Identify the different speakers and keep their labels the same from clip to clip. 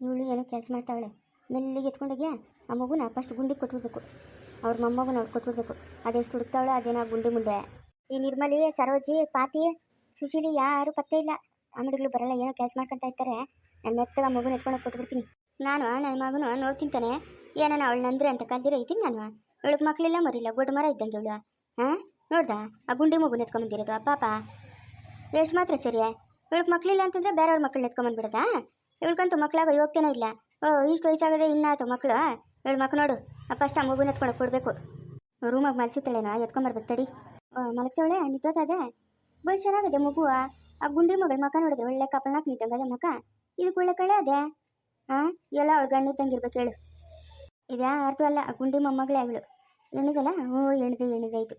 Speaker 1: ಇವಳು ಏನೋ ಕೆಲಸ ಮಾಡ್ತಾವಳೆ. ಮೆಲ್ಲಿಗೆ ಎತ್ಕೊಂಡಿದ್ಯಾ ಆ ಮಗುನ ಫಸ್ಟ್ ಗುಂಡಿಗೆ ಕೊಟ್ಬಿಡ್ಬೇಕು. ಅವ್ರ ಮೊಮ್ಮಗನ ಅವ್ರು ಕೊಟ್ಬಿಡ್ಬೇಕು. ಅದೆಷ್ಟು ಹುಡುಕ್ತಾವಳೆ, ಅದೇನೋ ಗುಂಡಿ ಮುಂಡೆ. ಈ ನಿರ್ಮಲಿ, ಸರೋಜಿ, ಪಾತಿ, ಸುಶೀಲಿ ಯಾರು ಪತ್ತೆ ಇಲ್ಲ. ಅಂಗಡಿಗಳು ಬರಲ್ಲ, ಏನೋ ಕೆಲಸ ಮಾಡ್ಕೊಂತ ಇರ್ತಾರೆ. ನಾನು ಮೆತ್ತಗ ಮಗುನ ಎತ್ಕೊಂಡು ಕೊಟ್ಬಿಡ್ತೀನಿ. ನಾನು, ನನ್ನ ಮಗನು ನೋಡ್ತಿಂತಾನೆ ಏನಾನ ಅವಳು ನಂದ್ರೆ ಅಂತ ಕಲ್ದಿರ ಇದ್ದೀನಿ ನಾನು. ಅವಳಿಗೆ ಮಕ್ಕಳಿಲ್ಲ ಮರಿಲ್ಲ, ಗೊಡ್ಡ ಮರ ಇದ್ದಂಗೆ ಇವಳು ಹಾಂ ನೋಡ್ದ? ಆ ಗುಂಡಿ ಮಗುನ ಅಪ್ಪ ಪಾಪ. ಎಷ್ಟು ಮಾತ್ರ ಸರಿ. ಇವಳಿಗೆ ಮಕ್ಕಳಿಲ್ಲ ಅಂತಂದ್ರೆ ಬೇರೆಯವ್ರ ಮಕ್ಕಳನ್ನ ಎತ್ಕೊಂಬಂದ್ಬಿಡದಾ ಇವಳ್ಗಂತೂ ಮಕ್ಕಳಾಗ ಹೋಗ್ತಾನೆ ಇಲ್ಲ. ಓ, ಇಷ್ಟು ವಯಸ್ಸಾಗದೆ ಇನ್ನಾತು ಮಕ್ಕಳು ಹೇಳು ಮಕ್ಳು ನೋಡು. ಫಸ್ಟ್ ಆ ಮಗುನ ಎತ್ಕೊಂಡು ಕೊಡಬೇಕು. ರೂಮಾಗ ಮಲಸಿತ್ತಾಳೇನೋ ಎತ್ಕೊಂಬರ್ಬೇಕು ತಡಿ. ಓ ಮಲಗ್ಸವಳೆ ನಿಂತೋತದೆ ಬಲ್ ಚೆನ್ನಾಗಿದೆ ಮಗು, ಆ. ಗುಂಡಿ ಮಗಳು ಮಕ ನೋಡಿದ್ರೆ ಒಳ್ಳೆ ಕಪಲ್ನಾಕ್ ಅದೇ ಮಕ ಇದಕ್ಕೆ ಒಳ್ಳೆ ಕಳೆ ಅದೇ ಹಾಂ ಎಲ್ಲ ಅವಳು ಗಂಡ ಇರ್ಬೇಕು ಹೇಳು. ಇದ್ಯಾ ಅರ್ಥ ಅಲ್ಲ, ಆ ಗುಂಡಿ ಮೊಮ್ಮಗಳೇ ಅವಳು ಎಣಿದಲ್ಲ ಓ, ಎಣಿದೆ, ಎಣಿದಾಯ್ತು.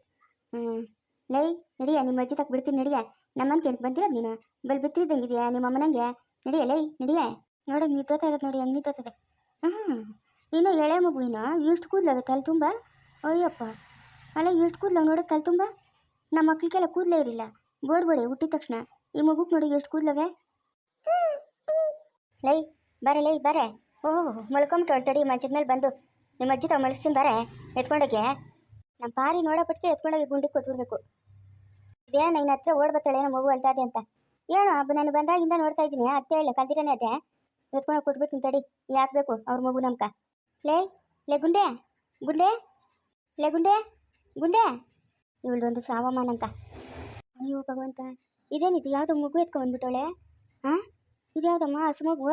Speaker 1: ಹ್ಞೂ ಲೈ, ನಡಿಯ ನಿಮ್ಮ ಅಜ್ಜಿ ತಕ್ಕ ಬಿಡ್ತೀನಿ, ನಡಿಯ. ನಮ್ಮನ್ ಕೇಳಕ್ ಬಂದಿರೋದು ನೀನು? ಬಲ್ ಬಿತ್ತಿದ್ದಂಗಿದೆಯಾ ನಿಮ್ಮ ಅಮ್ಮನಂಗೆ? ನಡಿಯ ಲೈ ನಡಿಯ? ನೋಡಿ ನಿಂತೋತಾ ಇರೋದು ನೋಡಿ, ಹೆಂಗೆ ನಿಂತೋತದೆ ಹ್ಞೂ ಇನ್ನು ಎಳೆ ಮಗು ಇನ್ನು ಎಷ್ಟು ಕೂದಲವೆ ತಲೆ ತುಂಬ? ಅಯ್ಯಪ್ಪ. ಅಲ್ಲ ಎಷ್ಟು ಕೂದಲ ನೋಡಿ, ತಲೆ ತುಂಬ? ನಮ್ಮ ಮಕ್ಕಳಿಗೆಲ್ಲ ಕೂದಲೇ ಇರಲಿಲ್ಲ. ಬೋಡ್ಬೇಡಿ ಹುಟ್ಟಿದ ತಕ್ಷಣ. ಈ ಮಗುಗೆ ನೋಡಿ ಎಷ್ಟು ಕೂದಲವೆ ಲೈ, ಬರೇ, ಲೈ, ಬರ. ಓಹೋ ಮಲ್ಕೊಂಬಿಟ್ಟು ತಡಿ, ಮಂಚದ ಮೇಲೆ ಬಂದು. ನಿಮ್ಮ ಅಜ್ಜಿ ತಾವು ಮಲಸ್ತೀನಿ ಬರೇ ಎತ್ಕೊಂಡೋಗೆ ನಮ್ಮ ಪಾರಿ ನೋಡೋಪಟ್ಟಿಗೆ ಎತ್ಕೊಂಡೋಗಿ ಗುಂಡಿಗೆ ಕೊಟ್ಬಿಡ್ಬೇಕು. ಇದೇ ನನ್ನ ಹತ್ರ ಓಡ್ ಬರ್ತಾಳೆ ಏನೋ ಮಗು ಅಂತ. ಏನೋ ಅಬ್ಬ ನಾನು ಬಂದಾಗಿಂದ ನೋಡ್ತಾ ಇದ್ದೀನಿ ಅತ್ತೆ ಹೇಳಿ, ಕಲ್ದಿರನೇ ಅದೇ ಎತ್ಕೊಂಡು ಕೊಟ್ಬಿಡ್ತೀನಿ ತಡಿ ಯಾಕೆ ಬೇಕು ಅವ್ರ ಮಗು ನಮ್ಕ. ಲೇ ಲೇ ಗುಂಡೆ ಗುಂಡೆ, ಲೇ ಗುಂಡೆ ಗುಂಡೆ. ಇವಳ್ದೊಂದು ಸಾವಮಾನಂಕ ಅಯ್ಯೋ ಭಗವಂತ, ಇದೇನಿದು, ಯಾವುದೋ ಮಗು ಎತ್ಕೊಂಡ್ಬಂದ್ಬಿಟ್ಟವಳೆ ಹಾಂ ಇದು ಯಾವುದಮ್ಮ ಹಸು ಮಗು?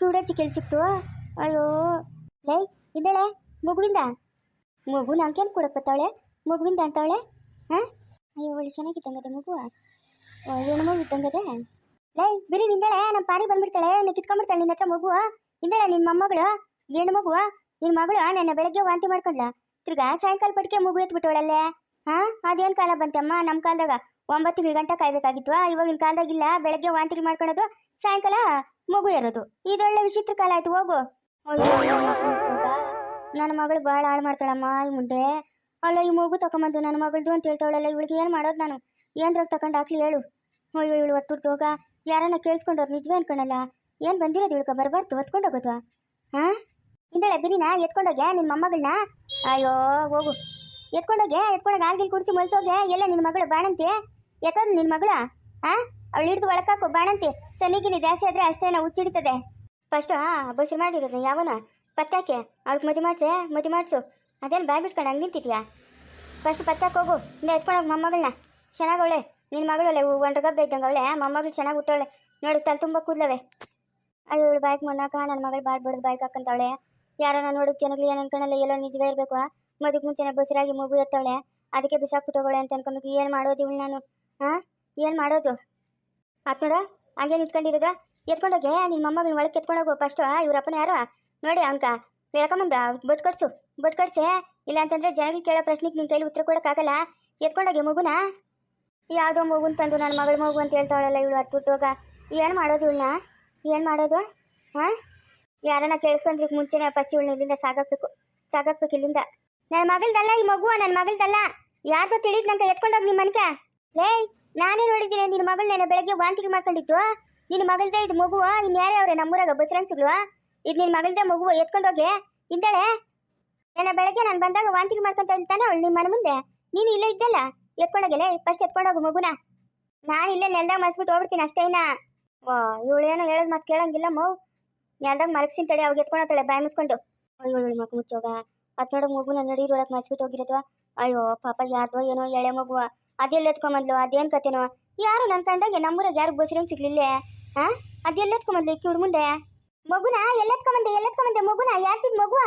Speaker 1: ಕಿವುಡಚ್ಚಿ ಕೆಲ್ ಸಿಕ್ತು ಅಯ್ಯೋ, ಲೈ, ಇದ್ದಾಳೆ, ಮಗುವಿಂದ? ಮಗು ನಂಗೇನು ಕೊಡಕ್ಕೆ ಬರ್ತಾವಳೆ, ಮಗುವಿಂದ ಅಂತವಳೆ? ಹಾಂ ಅಯ್ಯೋ, ಒಳ್ಳೆ ಚೆನ್ನಾಗಿತ್ತಂಗದ ಮಗು ಹೆಣ್ಣು ಮಗು ಇದ್ದಂಗದೆ ಲೈ ಬಿರಿ ನಿಂದಳೆ ನಮ್ಮ ಪಾರಿ ಬಂದ್ಬಿಡ್ತಾಳೆ ನೀನು ಕಿತ್ಕೊಂಡ್ಬಿಡ್ತಾಳೆ ನಿನ್ನ ಹತ್ರ ಮಗು ಇಂದಾಳೆ ನಿನ್ನ ಮೊಮ್ಮಗಳು ಏನು ಮಗುವ. ನಿನ್ನ ಮಗಳು ನನ್ನ ಬೆಳಗ್ಗೆ ವಾಂತಿ ಮಾಡ್ಕೊಂಡ್ಲ ತಿರ್ಗಾ ಸಾಯಂಕಾಲ ಪಟ್ಟಿಗೆ ಮಗು ಎತ್ಬಿಟ್ಟವಳಲ್ಲೇ. ಹಾಂ, ಅದೇನು ಕಾಲ ಬಂತಮ್ಮ ನಮ್ಮ ಕಾಲದಾಗ ಒಂಬತ್ತು ತಿಂಗಳ ಗಂಟೆ ಕಾಯ್ಬೇಕಾಗಿತ್ತು ಇವಾಗಿನ ಕಾಲದಾಗಿಲ್ಲ, ಬೆಳಗ್ಗೆ ವಾಂತಿ ಮಾಡ್ಕೊಳೋದು, ಸಾಯಂಕಾಲ ಮಗು ಇರೋದು ಇದೊಳ್ಳೆ ವಿಚಿತ್ರ ಕಾಲ ಆಯ್ತು, ಹೋಗು. ನನ್ನ ಮಗಳು ಭಾಳ ಹಾಳು ಮಾಡ್ತಾಳಮ್ಮ, ಈ ಮುಂದೆ. ಅಲ್ಲ, ಈ ಮಗು ತಗೊಂಬಂದು ನನ್ನ ಮಗಳದು ಅಂತ ಹೇಳ್ತಾವಳಲ್ಲ, ಇವಳಿಗೆ ಏನು ಮಾಡೋದು ನಾನು? ಏನ್ರಾಗ ತಗೊಂಡು ಹಾಕ್ಲಿ ಹೇಳು. ಅಯ್ಯೋ, ಇವಳು ಒಟ್ಟು ಹೋಗ. ಯಾರನ್ನ ಕೇಳಿಸ್ಕೊಂಡವ್ರು ನಿಜವೇ ಅನ್ಕೊಳಲ್ಲ ಏನು ಬಂದಿರೋದು ಇಳ್ಕೊ ಬರಬಾರ್ದು, ಹೊತ್ಕೊಂಡು ಹೋಗೋದು ಹಾಂ? ಇಂದಳೆ ಬಿರಿನ ಎತ್ಕೊಂಡೋಗ್ಯಾ ನಿನ್ನ ಮೊಮ್ಮಗಳನ್ನ ಅಯ್ಯೋ, ಹೋಗು. ಎತ್ಕೊಂಡೋಗೆ ಎತ್ಕೊಂಡೋಗಿ ಆಲ್ಗಿಲ್ ಕುಡಿಸಿ ಮಲ್ಸೋಗೆ ಎಲ್ಲ ನಿನ್ನ ಮಗಳು ಬಾಣಂತಿ? ಎತ್ತೋದು ನಿನ್ನ ಮಗಳ? ಹಾಂ? ಅವಳು ಹಿಡಿದು ಒಳಕಾಕು ಬಾಣಂತಿ? ಸನಿಗಿನಿ ಜಾಸ್ತಿ ಆದರೆ ಅಷ್ಟೇನ ಫಸ್ಟ್ ಹಾ ಬಸ್ರು ಮಾಡಿರೋದು ಯಾವನ? ಪತ್ತಾಕೆ ಅವಳಿಗೆ ಮದುವೆ ಮಾಡ್ಸೆ? ಮದುವೆ ಮಾಡಿಸು. ಅದೇನು ಬಾಯ್ ಬಿಟ್ಕೊಂಡು ಹಂಗೆ ನಿಂತಿದ್ಯಾ? ಫಸ್ಟ್ ಪತ್ತಾಕ್ ಹೋಗು. ಇಂದ ಎತ್ಕೊಂಡೋಗಿ ಮೊಮ್ಮಗಳನ್ನ ಚೆನ್ನಾಗವಳೆ ನಿನ್ನ ಮಗಳು ಒಂಟ್ರಗಬ್ಬೆ ಇದ್ದಂಗೆ ಅವಳೆ ಮೊಮ್ಮಗಳು ಚೆನ್ನಾಗಿ ಹುಟ್ಟವಳೆ ನೋಡಿ, ತಲೆ ತುಂಬ ಕೂದಲವೆ. ಅಯ್ಯೋ, ಇವಳು ಬಾಯ್ಗೆ ಮೊನ್ನಾಕ ನನ್ನ ಮಗಳು ಬಾಡ್ ಬಾಯ್ಕ್ ಹಾಕಂತವಳೆ. ಯಾರನ್ನ ನೋಡುತ್ತೆ ಜನಗಳು ಏನು ಅನ್ಕೊಳಲ್ಲ ಎಲ್ಲೋ ನಿಜವೇ ಇರಬೇಕು. ಮದುವೆ ಮುಂಚೆನೇ ಬಸರಾಗಿ ಮಗು ಎತ್ತವಳೆ. ಅದಕ್ಕೆ ಬಿಸಾಕ್ಬಿಟ್ಟೋಗಳೆ ಅಂತ ಅನ್ಕೊಬೇಕು ಏನು ಮಾಡೋದು ಇವಳು ನಾನು? ಹಾಂ ಏನು ಮಾಡೋದು? ಆತ್ ನೋಡ, ಹಂಗೆ ನಿಂತ್ಕೊಂಡಿರೋದ. ಎತ್ಕೊಂಡೋಗೆ ನಿನ್ನ ಮೊಮ್ಮಗಳನ್ನ ಒಳಗೆ ಎತ್ಕೊಂಡೋಗು ಫಸ್ಟು ಇವ್ರಪ್ಪನ ಯಾರು? ನೋಡಿ ಅಂಕ ಹೇಳ್ಕೊಂಬಂದ ಬಟ್ ಕಟ್ಸು ಬಟ್ ಕಟ್ಸೆ ಇಲ್ಲ ಅಂತಂದ್ರೆ ಜನಗಳು ಕೇಳೋ ಪ್ರಶ್ನೆಗೆ ನಿನ್ನ ಕೈಲಿ ಉತ್ತರ ಕೊಡೋಕ್ಕಾಗಲ್ಲ. ಎತ್ಕೊಂಡೋಗಿ ಮಗುನ. ಯಾವುದೋ ಮಗುನ ತಂದು ನನ್ನ ಮಗಳ ಮಗು ಅಂತ ಹೇಳ್ತಾವಳಲ್ಲ ಇವಳು ಹತ್ಬಿಟ್ಟೋಗ ಏನು ಮಾಡೋದು ಇವಳನ್ನ? ಏನು ಮಾಡೋದು? ಹಾಂ? ಯಾರನ್ನ ಕೇಳಿಸ್ಕೊಂಡ್ರಿಗೆ ಮುಂಚೆನೇ ಫಸ್ಟ್ ಇವಳನ್ನ ಇಲ್ಲಿಂದ ಸಾಗಬೇಕು ಸಾಗಾಕ್ಬೇಕು ಇಲ್ಲಿಂದ. ನನ್ನ ಮಗಳದಲ್ಲ ಈ ಮಗು ನನ್ನ ಮಗಳದಲ್ಲ. ಯಾರ್ದೋ ತಿಳಿದ್ ನಂಗೆ ಎತ್ಕೊಂಡೋಗಿ ನಿಮ್ಮ ಮನ್ಕ. ಲೇ ನಾನೇ ನೋಡಿದ್ದೀನಿ ನಿನ್ನ ಮಗಳು ನೆನೆ ಬೆಳಗ್ಗೆ ವಾಂತಿಗೆ ಮಾಡ್ಕೊಂಡಿತ್ತು ನಿನ್ನ ಮಗಳದೇ ಇದು ಮಗು ಇನ್ಯಾರೇ ಅವ್ರೆ ನಮ್ಮೂರಾಗ ಬಸರಂಗ್ಸುಗಳು ಇದು ನಿನ್ನ ಮಗಳದೇ ಮಗು ಎತ್ಕೊಂಡೋಗಿ ಇದ್ದಾಳೆ ನೆನೆ ಬೆಳಗ್ಗೆ ನಾನು ಬಂದಾಗ ವಾಂತಿಗೆ ಮಾಡ್ಕೊಂತ ಇಲ್ತಾನೆ ಅವಳು ನಿಮ್ಮ ಮನೆ ಮುಂದೆ. ನೀನು ಇಲ್ಲೇ ಇದ್ದಲ್ಲ. ಎತ್ಕೊಂಡೋಗಿಲ್ಲ? ಫಸ್ಟ್ ಎತ್ಕೊಂಡೋಗು ಮಗುನ. ನಾನು ಇಲ್ಲೇ ನೆಲ್ದಾಗ ಮಲ್ಸ್ಬಿಟ್ಟು ಹೋಗ್ಬಿಡ್ತೀನಿ ಅಷ್ಟೇನ ಇವಳು ಏನೋ ಹೇಳೋದು ಮತ್ತೆ ಕೇಳಂಗಿಲ್ಲ ಮೌ. ನೆಲ್ದಾಗ ಮಲಗ್ಸಿನ ತಡಿ, ಅವಾಗ ಎತ್ಕೊಂಡೋಗ್ತಾಳೆ ಬಾಯ್ ಮುಚ್ಕೊಂಡು. ಅಯ್ಯೋ, ಇವಳು ಮಕ್ಕ ಮುಚ್ಚೋಗ. ಅದ್ ನೋಡೋ ಮಗುನ ನಡೀರೊಳಗೆ ಮಲ್ಸ್ಬಿಟ್ಟು ಹೋಗಿರೋದು. ಅಯ್ಯೋ, ಪಾಪ ಯಾರ್ದೋ ಏನೋ ಎಳೆ ಮಗುವ ಅದೆಲ್ಲ ಎತ್ಕೊಂಬಂದ್ಲು? ಅದೇನ್ ಕತೆನೋ? ಯಾರು ನನ್ನ ಕಂಡಾಗೆ ನಮ್ಮೂರಾಗ ಯಾರು ಬಸ್ರಂಗ್ ಸಿಗ್ಲಿಲ್ಲೇ? ಹಾ ಅದೆಲ್ಲ ಎತ್ಕೊಂಬಂದ್ಲು ಇಕ್ಕಿ ಮುಂದೆ ಮಗುನ? ಎಲ್ಲ ಎತ್ತುಕೊಂಡ್ ಮಗುನ? ಯಾರ್ತಿದ್ ಮಗುವ?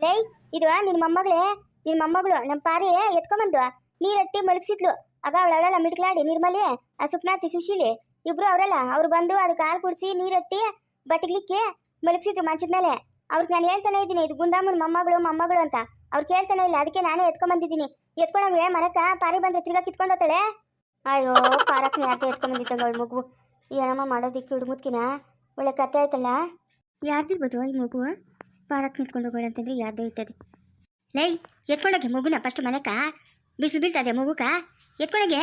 Speaker 1: ಲೈ ಇದು ನಿನ್ ಮೊಮ್ಮಗಳೇ? ನಿನ್ ಮೊಮ್ಮಗಳು ನಮ್ಮ ಪಾರಿ ಎತ್ಕೊಂಬಂದು ನೀರಟ್ಟಿ ಮಲಗಿಸಿದ್ಲು. ಆಗ ಅವಳವಳೆಲ್ಲ ಮಿಡ್ಕಲಾಡಿ, ನಿರ್ಮಲಿ ಆ ಸುಪ್ನಾತಿ ಸುಶೀಲಿ ಇಬ್ರು ಅವರಲ್ಲ ಅವ್ರು ಬಂದು ಅದಕ್ಕೆ ಹಾಲು ಕುಡಿಸಿ ನೀರಟ್ಟಿ ಬಟ್ಟೆಗ್ಲಿಕ್ಕೆ ಮಲಗಿಸಿದ್ರು ಮಂಚದ ಮೇಲೆ. ಅವ್ರಿಗೆ ನಾನು ಹೇಳ್ತಾನೆ ಇದ್ದೀನಿ, ಇದು ಗುಂಡಮ್ಮನ ಮೊಮ್ಮಗಳು ಮೊಮ್ಮಗಳು ಅಂತ. ಅವ್ರು ಕೇಳ್ತಾನೆ ಇಲ್ಲ, ಅದಕ್ಕೆ ನಾನೇ ಎತ್ಕೊಂಬಂದಿದ್ದೀನಿ. ಎತ್ಕೊಂಡಂಗೆ ಮನಕ ಪಾರಿ ಬಂದ್ರೆ ತಿರ್ಗಾ ಕಿತ್ಕೊಂಡು ಹೋಗ್ತಾಳೆ. ಅಯ್ಯೋ ಪಾರಕ್ನ ಯಾಕೆ ಎತ್ಕೊಂಬಂದಿದ್ದಂಗ ಅವಳು ಮಗು? ಏನಮ್ಮ ಮಾಡೋದಿಕ್ಕೆ ಹುಡುಗುತ್ಕಿನ ಒಳ್ಳೆ ಕತೆ ಆಯ್ತಲ್ಲ? ಯಾರ್ದಿರ್ಬೋದು ಈ ಮಗು? ಪಾರಕ್ ನಿಂತ್ಕೊಂಡು ಹೋಗೋಣ ಅಂತಂದ್ರೆ ಯಾರ್ದೋ ಇರ್ತದೆ ಲೈ ಎತ್ಕೊಂಡೋಗಿ ಮಗುನ ಫಸ್ಟ್ ಮನೆಕ? ಬಿಸಿಲು ಬೀಳ್ತದೆ ಮಗುಕ? ಎತ್ಕೊಳಗೆ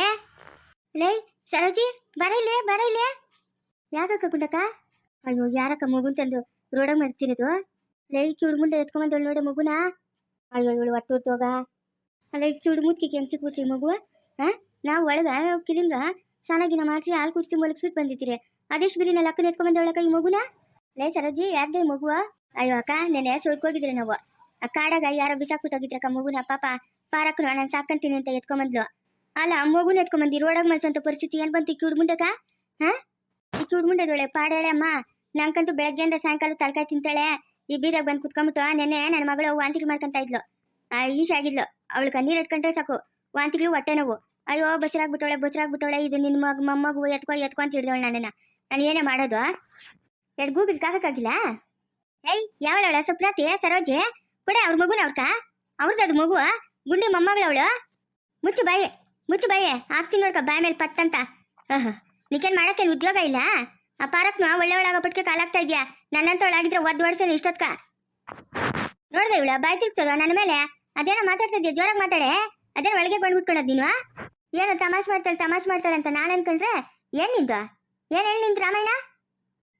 Speaker 1: ಲೈ, ಸರೋಜಿ, ಬರ ಇಲ್ಲೇ ಬರ ಇಲ್ಲೇ. ಯಾಕಕ್ಕ ಗುಂಡಕ್ಕ ಅಯ್ಯೋ, ಯಾರಕ್ಕ ಮಗುನ್ ತಂದು ರೋಡಾಗ ಮರ್ತಿರೋದು ಲೈ ಕಿವಿಡ್ ಮುಂದೆ ಎತ್ಕೊಂಬಂದಳು ನೋಡಿ ಮಗುನ? ಅಯ್ಯೋ, ಇವಳು ಒಟ್ಟು ಹೋಗ. ಅಲ್ಲ ಕಿವಿಡ್ ಕೆಂಚಿ ಕೆಂಚಿಕ್ಬಿಟ್ರಿ ಮಗು? ಹಾ ನಾವು ಒಳಗ ಕಿಲಿಂಗ ಸಾನಾಗಿನ ಮಾಡಿಸಿ ಹಾಲು ಕುಡಿಸಿ ಮಲಗಿಸ್ಬಿಟ್ಟು ಬಂದಿದ್ದೀರಿ. ಅದೆಷ್ಟು ಬಿರಿನ ಲಕ್ಕನ ಎತ್ಕೊಂಬಂದವಳಕ್ಕ ಈ ಮಗುನ? ಲೇ, ಸರೋಜಿ, ಯಾರ್ದೇ ಮಗುವ? ಅಯ್ಯೋ, ಅಕ್ಕ ನೆನೆ ಸೋದ್ಕೋಗಿದ್ರಿ ನಾವು. ಆ ಕಾಡಾಗ ಯಾರೋ ಬಿಸಾಕ್ಬಿಟ್ಟೋಗಿದ್ರಕ್ಕ ಮಗುನ, ಪಾಪ. ಪಾರಕ್ಕನು ನಾನು ಸಾಕಂತೀನಿ ಅಂತ ಎತ್ಕೊಂಬಂದ್ಲು. ಅಲ್ಲ, ಮಗುನ ಎತ್ಕೊಂಬಂದಿ, ರೋಡಾಗ ಮಲ್ಸಂತ ಪರಿಸ್ಥಿತಿ ಏನ್ ಬಂತು ಈ ಕಿವಿಡ್ ಮುಂಡಕ ಹಾ? ಈ ಕಿಡ್ಮುಂಡದೊಳೆ ಮುಂಡದೊಳೆ ಪಾಡಾಳೆ ಅಮ್ಮ ನಂಗಂತೂ ಬೆಳಗ್ಗೆಯಿಂದ ಸಾಯಂಕಾಲ ತಲಕಾಯಿ ತಿಂತಾಳೆ. ಈ ಬೀದಾಗ ಬಂದು ಕುತ್ಕೊಂಬಿಟ್ಟು, ನೆನ್ನೆ ನನ್ನ ಮಗಳು ವಾಂತಿಗಳು ಮಾಡ್ಕೊಂತ ಇದ್ಲು. ಆ, ಈಶ ಆಗಿದ್ಲು. ಅವಳಿಗೆ ನೀರು ಇಟ್ಕೊಂಡ್ರೆ ಸಾಕು. ವಾಂತಿಗಳು ಹೊಟ್ಟೆ ನೋವು. ಅಯ್ಯೋ, ಬಸರಾಗ್ಬಿಟ್ಟವಳೆ ಬಸರಾಗ್ಬಿಟ್ಟವಳೆ, ಇದು ನಿನ್ನ ಮಗ ಮೊಮ್ಮಗು ಎತ್ಕೊ ಎತ್ಕೊ ಅಂತ ಹಿಡ್ದವಳು ನಾನು ಏನೇ ಮಾಡೋದು? ಎರಡು ಗೂಗಲ್ ಕಾಕಕ್ಕಾಗಿಲ್ಲ? ಏಯ್ ಯಾವಳವಳ ಸುಪ್ರಾತಿ, ಸರೋಜೆ? ಕೊಡೆ, ಅವ್ರ ಮಗುನ ಅವ್ರಕ? ಅವ್ರದ್ದು ಅದು ಮಗು ಗುಂಡಿ ಮೊಮ್ಮಗಳವಳು ಮುಚ್ಚು ಬಾಯಿ ಮುಚ್ಚು ಬಾಯಿ. ಹಾಕ್ತೀನಿ ನೋಡ್ಕ, ಬಾಯ್ ಮೇಲೆ ಪತ್ತಂತ ನಿಕೇನ್ ಮಾಡಕ್ಕೇನು ಉದ್ಯೋಗ ಇಲ್ಲ? ಆ ಪಾರಕ್ನು ಒಳ್ಳೆ ಒಳಗಾಗ್ಬಿಟ್ಕೆ ಕಾಲಾಗ್ತಾ ಇದ್ಯಾ? ನನ್ನಂತವಳಾಗಿದ್ರೆ ಒದ್ ಓಡಿಸೇನು ಇಷ್ಟೊತ್ಕ. ನೋಡ್ದೆ ಇವಳ, ಬಾಯ್ ತಿರ್ಗ್ಸೋದು ನನ್ನ ಮೇಲೆ? ಅದೇನೋ ಮಾತಾಡ್ತಾ ಇದೆಯಾ? ಜೋರಾಗಿ ಮಾತಾಡೆ. ಅದೇನೋ ಒಳಗೆ ಬಂದ್ಬಿಟ್ಕೊಳೋದು ನೀನು? ಏನೋ ತಮಾಷೆ ಮಾಡ್ತಾಳೆ ತಮಾಷೆ ಮಾಡ್ತಾಳೆ ಅಂತ ನಾನು ಅನ್ಕೊಂಡ್ರೆ ಏನ್ ನಿಂದು? ಏನ್ ಹೇಳಿ ನಿಂತು ರಾಮಾಯಣ?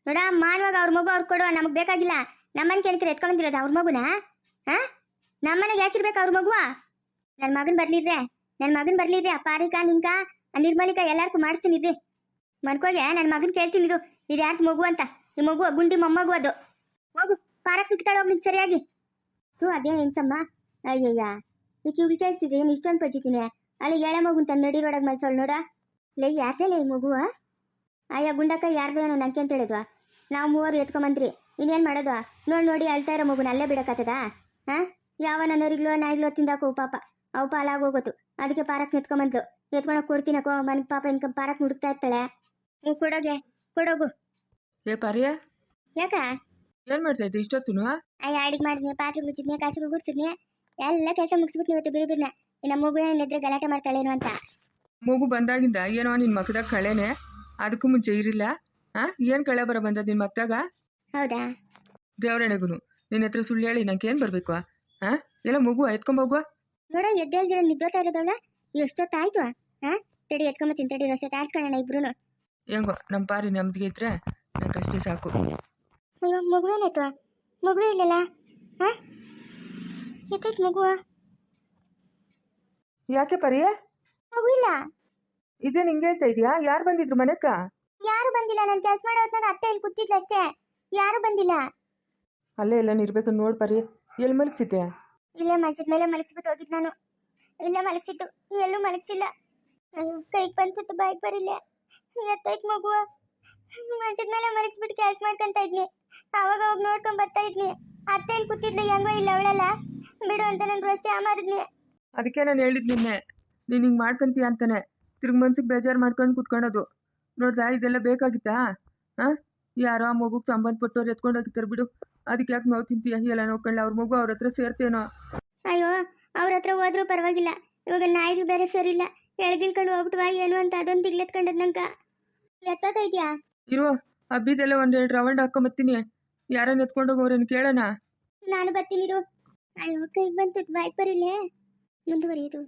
Speaker 1: ನೋಡ, ಮಾನವಾಗ ಅವ್ರ ಮಗು ಅವ್ರು ಕೊಡುವ ನಮಗ್ ಬೇಕಾಗಿಲ್ಲ. ನಮ್ಮನ್ ಕೇಳ್ತೀರ? ಎತ್ಕೊಂಡ್ಬಂದಿರೋದು ಅವ್ರ ಮಗುನ? ಹಾ? ನಮ್ಮನೆಗೆ ಯಾಕಿರ್ಬೇಕು ಅವ್ರ ಮಗುವ? ನನ್ನ ಮಗನ್ ಬರ್ಲಿರ್ರೆ ನನ್ನ ಮಗನ್ ಬರ್ಲಿರ್ರಿ ಪಾರಿಕ ನಿಂಕ, ನಿರ್ಮಲಿಕ ಎಲ್ಲಾರ್ಗೂ ಮಾಡಿಸ್ತೀನಿ ರೀ ಮನ್ಕೋಗೆ ನನ್ನ ಮಗನ್ ಕೇಳ್ತೀನಿ ಇದು ಇದು ಯಾರ್ದು ಮಗು ಅಂತ. ಈ ಮಗು ಗುಂಡಿ ಮೊಮ್ಮಗು ಅದು. ಹೋಗು, ಪಾರಕ್ ನಿಕ್ತಾಳೆ ಹೋಗಿ ನಿಂಗೆ ಸರಿಯಾಗಿ. ತೂ ಅದೇ ಹೆಂಗ್ಸಮ್ಮ ಅಯ್ಯಯ್ಯ ಈ ಕಿವಿ ಕೇಳಿಸಿದ್ರಿ ಏನು ಇಷ್ಟೊಂದು ಅಲ್ಲಿ ಎಳೆ ಮಗು ಅಂತ ನಡಿರೋಡಾಗ ಮಲ್ಸೋಳು ನೋಡ. ಲೇ ಯಾರ್ದಲ್ಲ ಈ ಮಗು ಅಯ್ಯ, ಗುಂಡಕ್ಕ ಯಾರ್ದು ಏನೋ ನಂಗೆ ಅಂತ ಹೇಳಿದ್ವಾ? ನಾವು ಮೂವರು ಎತ್ಕೊಂಬಂದ್ರಿ, ಇನ್ನೇನು ಮಾಡೋದು? ನೋಡಿ ನೋಡಿ ಅಳ್ತಾ ಇರೋ ಮಗುನ ಅಲ್ಲೇ ಬಿಡಕತ್ತದ ಹಾಂ ಯಾವ ನರಿಗ್ಲೋ ನಾಯಿಗ್ಲೋ ತಿಂದಾಕೋ ಪಾಪ. ಅವು ಪಾಲಾಗೋಗೋತು ಅದಕ್ಕೆ ಪಾರಕ್ ನಿತ್ಕೊಂಬಂದ್ಲು. ಎತ್ಕೊಳಕ್ ಕೊಡ್ತೀನಕೋ ಮನ್ ಪಾಪ ಇನ್ಕ ಪಾರಕ್ ಹುಡುಕ್ತಾ ಇರ್ತಾಳೆ. ನೀವು ಕೊಡೋಗೆ ಕೊಡೋಗು.
Speaker 2: ಏ ಪಾರ್ಯ?
Speaker 1: ಯಾಕ?
Speaker 2: ಏನ್ ಮಾಡ್ತಾ ಇದ್ದೆ ಇಷ್ಟೊತ್ತುನು?
Speaker 1: ಅಯ್ಯ ಅಡಿಗೆ ಮಾಡಿದ್ನಿ ಪಾತ್ರೆ ಮುಚ್ಚಿದ್ನಿ ಕಾಸಿಗೆ ಗುಡ್ಸಿದ್ನಿ. ಎಲ್ಲ ಕೆಲಸ ಮುಗಿಸ್ಬಿಟ್ಟು ಇವತ್ತು ಬಿರು ಬಿರ್ನ ಇನ್ನ ಮಗು ಏನಿದ್ರೆ ಗಲಾಟೆ ಮಾಡ್ತಾಳೇನು ಅಂತ.
Speaker 2: ಮಗು ಬಂದಾಗಿಂದ ಏನೋ ನಿನ್ ಮಕ್ಕದಾಗ ಕಳೆನೆ. ಅದಕ್ಕೂ ಮುಂಚೆ ಇರಿಲ್ಲ. ಆ ಏನ್ ಕಳೆ ಬರ ಬಂದ ನಿನ್ ಮಕ್ಕದಾಗ
Speaker 1: ಹೌದಾ?
Speaker 2: ದೇವರಣೆಗುನು ನಿನ್ನ ಹತ್ರ ಸುಳ್ಳು ಹೇಳಿ ನಂಗೆ ಏನ್ ಬರ್ಬೇಕು? ಆ ಎಲ್ಲ ಮಗು ಎತ್ಕೊಂಬೋಗುವ
Speaker 1: ನೋಡ ಎದ್ದೇಳ್ದಿರ ನಿದ್ದೋತಾ ಇರೋದವಳ. ಎಷ್ಟೊತ್ತಾಯ್ತು? ಹಾ ತಡಿ ಎತ್ಕೊಂಬತ್ತೀನಿ ತಡಿ ಅಷ್ಟೊತ್ತು ಆಡ್ಸ್ಕೊಳ್ಳೋಣ ಇಬ್ರು
Speaker 2: ಹೆಂಗೋ ನಮ್ಮ ಪಾರಿ ನಮ್ದಿಗೆ ಇದ್ರೆ ನಂಗೆ ಅಷ್ಟೇ ಸಾಕು.
Speaker 1: ಅಯ್ಯೋ ಮಗುವೇನಾಯ್ತು ಮಗು ಇಲ್ಲಲ್ಲ? ಹಾ ಎತ್ತಾಯ್ತು ಮಗು
Speaker 2: ಯಾಕೆ ಪರಿಯ
Speaker 1: ಮಗು ಇಲ್ಲ.
Speaker 2: ಇದೇ ನಿಂಗೆ ಹೇಳ್ತಾ ಇದೀಯಾ? ಯಾರು ಬಂದಿದ್ರು ಮನೆಕ್ಕ?
Speaker 1: ಯಾರು ಬಂದಿಲ್ಲ? ನಾನು ಕೆಲಸ ಮಾಡೋ ಹೊತ್ನಾಗ ಅತ್ತೆ ಇಲ್ಲಿ ಕೂತಿದ್ಲು ಅಷ್ಟೇ. ಯಾರು ಬಂದಿಲ್ಲ?
Speaker 2: ಅಲ್ಲೇ ಎಲ್ಲ ಇರ್ಬೇಕು ನೋಡ್ ಪರಿ. ಎಲ್ಲಿ ಮಲಗಿಸಿದ್ದೆ?
Speaker 1: ಇಲ್ಲೇ ಮಂಚದ ಮೇಲೆ ಮಲಗಿಸ್ಬಿಟ್ಟು ಹೋಗಿದ್ ನಾನು. ಇಲ್ಲೇ ಮಲಗಿಸಿದ್ದು ಎಲ್ಲೂ ಮಲಗಿಸಿಲ್ಲ ಕೈಗೆ ಬಂತಿತ್ತು ಬಾಯಿಗೆ ಬರಿಲ್ಲ ಎತ್ತೈಕ್ ಮಗು. ಮಂಚದ ಮೇಲೆ ಮಲಗಿಸ್ಬಿಟ್ಟು ಕೆಲಸ ಮಾಡ್ಕೊಂತ ಇದ್ನಿ. ಅವಾಗ ಹೋಗಿ ನೋಡ್ಕೊಂಡ್ ಬರ್ತಾ ಇದ್ನಿ. ಅತ್ತೆ ಏನ್ ಕೂತಿದ್ಲು, ಹೆಂಗೋ ಇಲ್ಲ ಅವಳಲ್ಲ. ಬಿಡು ಅಂತ ನಾನು ರೋಷ ಮಾರಿದ್ನಿ.
Speaker 2: ಅದಕ್ಕೆ ನಾನು ಹೇಳಿದ್ ನಿನ್ನೆ. ನೀನ್ ಹಿಂಗೆ ಮಾಡ್ಕೊಂತೀಯ ಅಂತಾನೆ. ತಿರ್ಗಿ ಮನ್ಸಿಗೆ ಬೇಜಾರು ಮಾಡ್ಕೊಂಡು ಕುತ್ಕೊಳ್ಳೋದು ನೋಡ್ದಾ, ಇದೆಲ್ಲ ಬೇಕಾಗಿತ್ತಾ? ಹಾಂ? ಯಾರೋ ಆ ಮಗುಗೆ ಸಂಬಂಧಪಟ್ಟವ್ರು ಎತ್ಕೊಂಡು ಬಿಡು. ಅದಕ್ಕೆ ಯಾಕೆ ನೋವು ತಿಂತೀಯ? ಎಲ್ಲ ನೋಡ್ಕೊಳ್ಳಿ ಅವ್ರ ಮಗು ಅವ್ರ ಹತ್ರ ಸೇರ್ತೇನೋ?
Speaker 1: ಅಯ್ಯೋ ಅವ್ರ ಹತ್ರ ಹೋದ್ರೂ ಪರವಾಗಿಲ್ಲ. ಇವಾಗ ನಾಯಿಗೆ ಬೇರೆ ಸರಿಲ್ಲ. ಎಳ್ಗಿಳ್ಕೊಂಡು ಹೋಗ್ಬಿಟ್ವಾ ಏನು ಅಂತ ಅದೊಂದು ತಿಗ್ಲೆತ್ಕೊಂಡದ್ ನಂಗ. ಎತ್ತೋತ ಇದೆಯಾ
Speaker 2: ಇರೋ ಹಬ್ಬಿದೆಲ್ಲ ಒಂದ್ ಎರಡು ರೌಂಡ್ ಹಾಕೊಂಬತ್ತೀನಿ. ಯಾರನ್ನ ಎತ್ಕೊಂಡು ಹೋಗೋರೇನು ಕೇಳೋಣ.
Speaker 1: ನಾನು ಬರ್ತೀನಿ ಇರು. ಅಯ್ಯೋ ಕೈಗೆ ಬಂತು ಬಾಯ್ ಬರಿಲ್ಲೇ ಮುಂದುವರಿಯೋದು.